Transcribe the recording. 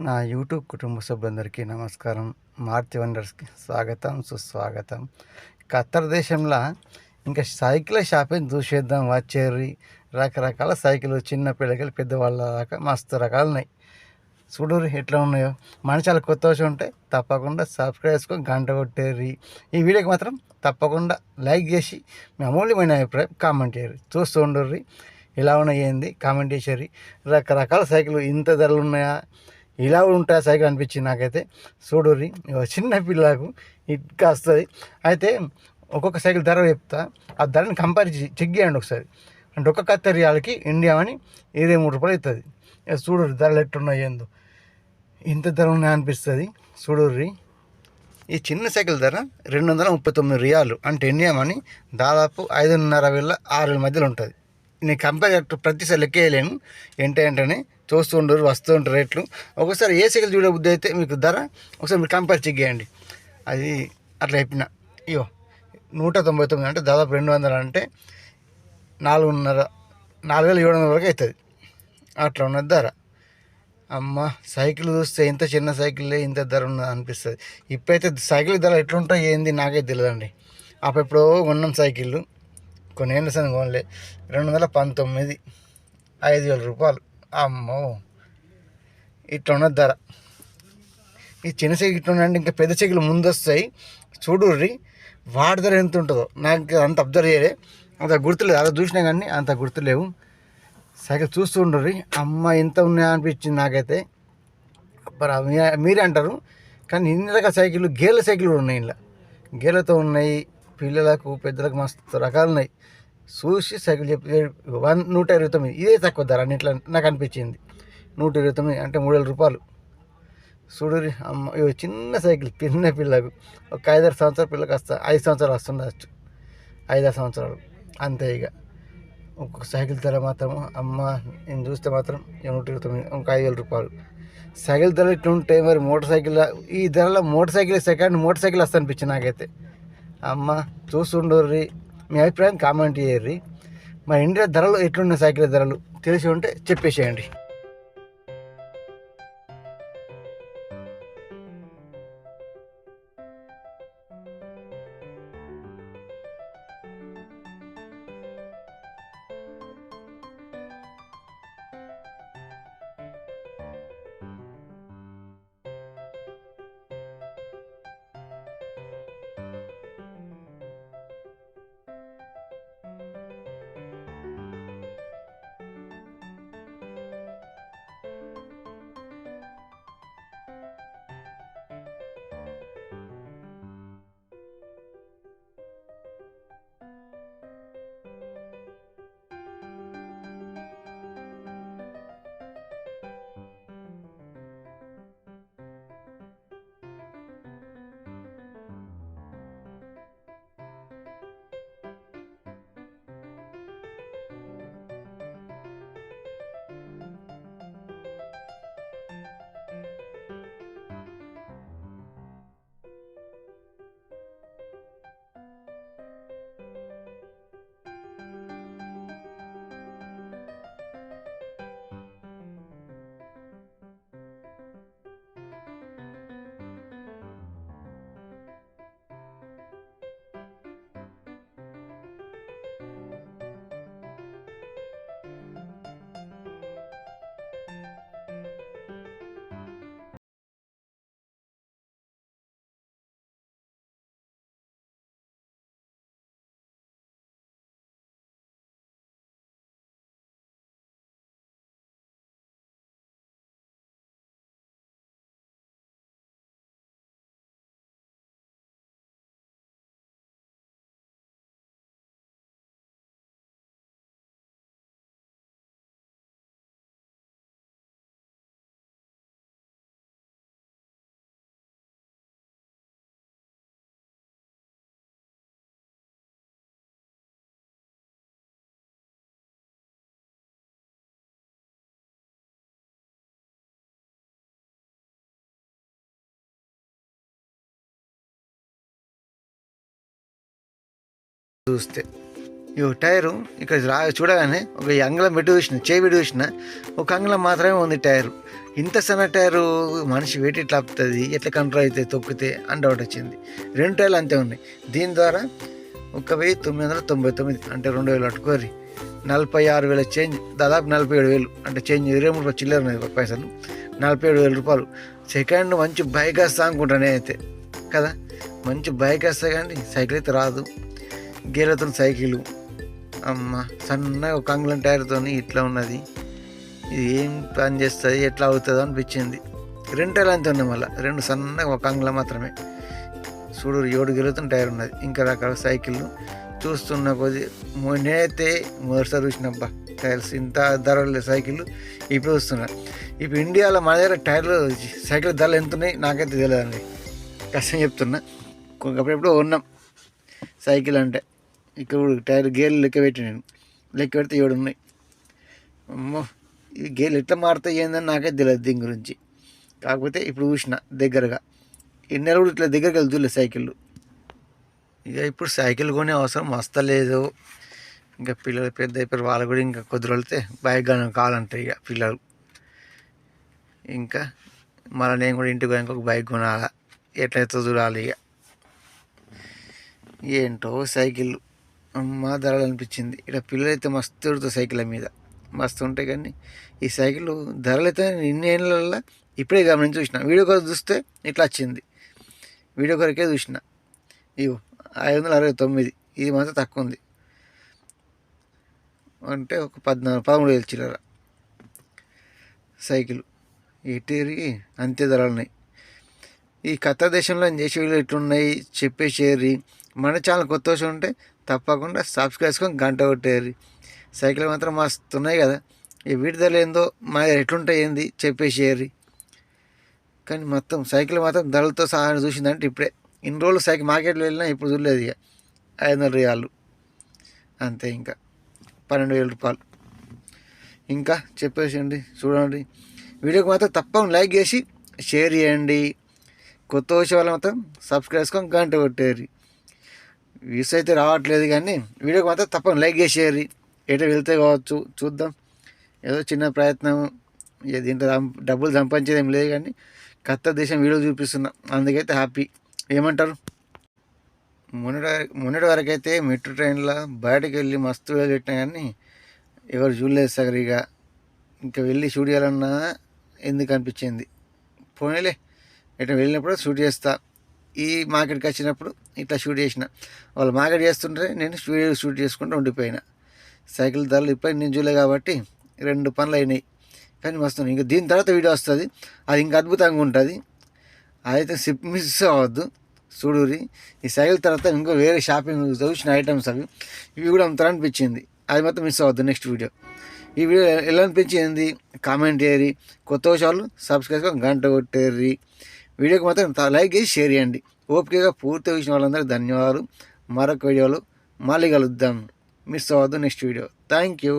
నా యూట్యూబ్ కుటుంబ సభ్యులందరికీ నమస్కారం. మార్తి వండర్స్కి స్వాగతం సుస్వాగతం. ఖత్తర్ దేశంలో ఇంకా సైకిల్ షాపింగ్ చూసేద్దాం వచ్చేరి రకరకాల సైకిల్ చిన్న పిల్లకాయలు పెద్దవాళ్ళ దాకా మస్తు రకాలు ఉన్నాయి చూడరు ఎట్లా ఉన్నాయో. మన కొత్త వచ్చి ఉంటే తప్పకుండా సబ్స్క్రైబ్ చేసుకొని గంట కొట్టేరి ఈ వీడియోకి మాత్రం తప్పకుండా లైక్ చేసి మీ అమూల్యమైన అభిప్రాయం కామెంట్ చేయరు చూస్తూ ఉండర్రి. ఎలా ఉన్నాయి ఏంది? కామెంట్ చేసేరి రకరకాల సైకిల్ ఇంత ధరలు ఉన్నాయా? ఇలా ఉంటాయా సైకిల్ అనిపించింది నాకైతే. చూడుర్రి చిన్న పిల్లకు ఇట్లా వస్తుంది. అయితే ఒక్కొక్క సైకిల్ ధర చెప్తా. ఆ ధరని కంపేర్ చేసి చెక్ చేయండి ఒకసారి. అంటే ఒక్క కత్తెరియాలకి ఇండియా అని ఇరవై మూడు రూపాయలు అవుతుంది చూడుర్రి ధరలు ఎట్టున్నాయి ఏందో. ఇంత ధర ఉన్నాయి అనిపిస్తుంది. చూడుర్రి ఈ చిన్న సైకిల్ ధర రెండు వందల ముప్పై తొమ్మిది రియాలు. అంటే ఇండియా మనీ దాదాపు ఐదున్నర వేల ఆరు వేల మధ్యలో ఉంటుంది. నేను కంపేర్ ప్రతిసారి లెక్కేయలేను ఏంటి ఏంటని చూస్తూ ఉండరు వస్తూ ఉంటారు రేట్లు. ఒకసారి ఏ సైకిల్ చూడే బుద్ధి అయితే మీకు ధర ఒకసారి మీరు కంపేర్ చెక్ చేయండి. అది అట్లా చెప్పిన. అయ్యో నూట తొంభై తొమ్మిది అంటే దాదాపు రెండు వందలు అంటే నాలుగున్నర నాలుగు వేల ఏడు వందల వరకు అవుతుంది. అట్లా ఉన్నది ధర. అమ్మ సైకిల్ చూస్తే ఇంత చిన్న సైకిల్ ఇంత ధర ఉన్నది అనిపిస్తుంది. ఇప్పుడైతే సైకిల్ ధర ఎట్లుంటాయి ఏంది నాకే తెలియదండి. అప్పుడెప్పుడో ఉన్నాం సైకిళ్ళు. కొన్ని ఏళ్ళ సంది కొనలే రెండు వందల పంతొమ్మిది ఐదు వేల రూపాయలు. అమ్మో! ఇట్లా ధర. ఈ చిన్న సైకిల్ ఇట్లా ఇంకా పెద్ద చెగులు ముందు వస్తాయి చూడుర్రి వాడి ధర ఎంత ఉంటుందో నాకు అంత అబ్జర్వ్ చేయలే. అంత గుర్తులేదు. అలా చూసినా కానీ అంత గుర్తులేవు. సైకిల్ చూస్తూ ఉండరు అమ్మ ఇంత ఉన్నాయా అనిపించింది నాకైతే. మీరే అంటారు. కానీ ఇన్ని రకాల సైకిల్ గేర్ల సైకిల్ కూడా ఉన్నాయి ఇలా గేర్లతో ఉన్నాయి. పిల్లలకు పెద్దలకు మస్తు రకాలు ఉన్నాయి చూసి సైకిల్ చెప్పి వన్ నూట ఇరవై తొమ్మిది. ఇదే తక్కువ ధర అన్నిట్లో నాకు అనిపించింది. నూట ఇరవై తొమ్మిది అంటే మూడు వేల రూపాయలు. చూడరి అమ్మ ఇవి చిన్న సైకిల్ చిన్న పిల్లకు. ఒక ఐదారు సంవత్సరాల పిల్లకి వస్తా ఐదు సంవత్సరాలు వస్తుండచ్చు. ఐదారు సంవత్సరాలు. అంతే ఇక ఒక్కొక్క సైకిల్ ధర మాత్రం అమ్మ నేను చూస్తే మాత్రం నూట ఇరవై తొమ్మిది ఒక ఐదు వేల రూపాయలు. సైకిల్ ధర ఇట్లుంటే మరి మోటార్ సైకిల్ ఈ ధరలో motor cycle second motor cycle వస్తా అనిపించింది నాకైతే. అమ్మ చూస్తుండర్రి. మీ అభిప్రాయం కామెంట్ చేయర్రి. మా ఇండియా ధరలు ఎట్లున్నాయి సైకిల్ ధరలు? తెలిసి ఉంటే చెప్పేసేయండి. చూస్తే. ఈ టైరు ఇక్కడ రా చూడగానే ఒక అంగళం పెట్టి చూసిన చేయి పెట్టి చూసిన ఒక అంగళం మాత్రమే ఉంది టైరు. ఇంత సన్న టైరు మనిషి వెయిట్ ఎట్లా ఆపుతుంది ఎట్లా కంట్రోల్ అవుతుంది తొక్కితే అని డౌట్ వచ్చింది. రెండు టైర్లు అంతే ఉన్నాయి. దీని ద్వారా ఒక వెయ్యి తొమ్మిది వందల తొంభై తొమ్మిది అంటే రెండు వేలు అట్టుకోరి నలభై ఆరు వేల చేంజ్ దాదాపు నలభై ఏడు వేలు అంటే చేంజ్ ఇరవై మూడు చిల్లర ఉన్నాయి పైసలు. నలభై ఏడు వేల రూపాయలు. సెకండ్ మంచి బైక్ వస్తా అనుకుంటా నేనైతే కదా? మంచి బైక్ వస్తా కానీ సైకిల్ అయితే రాదు. గేర్లతో సైకిల్. అమ్మ సన్నగా ఒక అంగుళం టైర్తో ఇట్లా ఉన్నది. ఇది ఏం పని చేస్తుంది ఎట్లా అవుతుందో అనిపించింది. రెండు టైర్లు అంతే ఉన్నాయి మళ్ళీ. రెండు సన్నగా ఒక అంగుళం మాత్రమే. చూడు ఏడు గెలుతున్న టైర్ ఉన్నది. ఇంకా రకాల సైకిళ్ళు. చూస్తున్న కొద్ది మొ- నేనైతే మొదటిసారి చూసినబ్బా టైర్స్. ఇంత ధరలు సైకిళ్ళు. ఇప్పుడు చూస్తున్నా. ఇప్పుడు ఇండియాలో మన దగ్గర టైర్లు సైకిల్ ధరలు ఎంత ఉన్నాయి నాకైతే తెలియదండి. కష్టం చెప్తున్నా. అప్పుడెప్పుడు ఉన్నాం సైకిల్ అంటే. ఇక్కడ టైర్ గేర్లు లెక్క పెట్టి నేను. లెక్క పెడితే ఏడు ఉన్నాయి. అమ్మో ఈ గేర్లు ఎట్లా మారుతాయి ఏందని నాకే తెలియదు దీని గురించి. కాకపోతే ఇప్పుడు చూసిన దగ్గరగా. ఎన్నెలు కూడా ఇట్లా దగ్గరికి వెళ్తులే సైకిళ్ళు. ఇక ఇప్పుడు సైకిల్ కొనే అవసరం వస్తలేదు. ఇంకా పిల్లలు పెద్ద అయిపోయారు వాళ్ళు కూడా ఇంకా కొద్ది రోజులైతే బైక్ కానీ కావాలంటారు ఇక పిల్లలు. ఇంకా మళ్ళీ నేను కూడా ఇంటికి పోయాక ఒక బైక్ కొనాలా. ఎట్లయితే చూడాలి ఇక. ఏంటో సైకిల్ అమ్మ ధరలు అనిపించింది ఇక్కడ పిల్లలైతే మస్తు తిరుగుతారు సైకిల్ మీద. మస్తు ఉంటాయి కానీ ఈ సైకిల్ ధరలు అయితే ఇన్ని ఏళ్ళల్లో ఇప్పుడే గమనించి చూసిన. వీడియో కొరకు చూస్తే ఇట్లా వచ్చింది. వీడియో కొరకే చూసిన. ఇగో ఐదు వందల అరవై తొమ్మిది. ఇది మాత్రం తక్కువ ఉంది. అంటే ఒక పద్నాలుగు పదమూడు వేలు చిల్లర సైకిల్. ఎటేరి అంతే ధరలు ఉన్నాయి. ఈ కథ దేశంలో చేసే వీళ్ళు ఎట్లున్నాయి చెప్పేసేరి మన ఛానల్ కొత్త వచ్చి ఉంటే తప్పకుండా సబ్స్క్రైబ్ చేసుకొని గంట కొట్టేయాలి. సైకిల్ మాత్రం మస్తు ఉన్నాయి కదా. ఈ వీటి ధరలు ఏందో మా దగ్గర ఎట్లుంటాయి ఏంది ఏరి కానీ మొత్తం సైకిల్ మాత్రం ధరలతో సహా చూసిందంటే ఇప్పుడే. ఇన్ని రోజులు సైకిల్ మార్కెట్లో వెళ్ళినా ఇప్పుడు చూడలేదు ఇక. ఐదు వందల రియాలు. అంతే ఇంకా. పన్నెండు వేల రూపాయలు. ఇంకా చెప్పేసేయండి చూడండి. వీడియోకి మాత్రం తప్పకుండా లైక్ చేసి షేర్ చేయండి. కొత్త వచ్చే వాళ్ళు మాత్రం సబ్స్క్రైబ్ చేసుకొని గంట కొట్టేరి వ్యూస్ అయితే రావట్లేదు కానీ వీడియోకి మాత్రం తప్పని లైక్ చేసేయాలి ఎటు వెళ్తే కావచ్చు చూద్దాం. ఏదో చిన్న ప్రయత్నం దీంట్లో డబ్బులు సంపాదించేది ఏం లేదు కానీ కొత్త దేశం వీడియో చూపిస్తున్నా. అందుకైతే హ్యాపీ. ఏమంటారు? మొన్నటి మొన్నటి వరకు అయితే మెట్రో ట్రైన్లో బయటకు వెళ్ళి మస్తు వేలు కానీ ఎవరు చూడలేదు సగరిగా ఇంకా. వెళ్ళి షూట్ చేయాలన్నా ఎందుకు అనిపించింది? పోనీలే ఇట్లా వెళ్ళినప్పుడు షూట్ చేస్తా. ఈ మార్కెట్కి వచ్చినప్పుడు ఇట్లా షూట్ చేసిన. వాళ్ళు మార్కెట్ చేస్తుంటే నేను వీడియో షూట్ చేసుకుంటూ ఉండిపోయినా. సైకిల్ ధరలు ఇప్పుడు నేను చూలే కాబట్టి రెండు పనులు అయినాయి. కానీ వస్తున్నాయి ఇంకా దీని తర్వాత వీడియో వస్తుంది. అది ఇంకా అద్భుతంగా ఉంటుంది. అయితే సిప్ మిస్ అవ్వద్దు. చూడూరి ఈ సైకిల్ తర్వాత ఇంకో వేరే షాపింగ్ చూసిన ఐటమ్స్ అవి. ఇవి కూడా అమ్ముతారు అనిపించింది. అది మాత్రం మిస్ అవ్వద్దు నెక్స్ట్ వీడియో. ఈ వీడియో ఎలా అనిపించింది? కామెంట్ చేయరి కొత్త వాళ్ళు సబ్స్క్రైబ్ గంట కొట్టేర్రి. వీడియోకి మాత్రం లైక్ చేసి షేర్ చేయండి. ఓపికగా పూర్తి చూసిన వాళ్ళందరికీ ధన్యవాదాలు. మరొక వీడియోలో మళ్ళీ కలుద్దాం. మిస్ అవ్వద్దు. Next video. Thank you.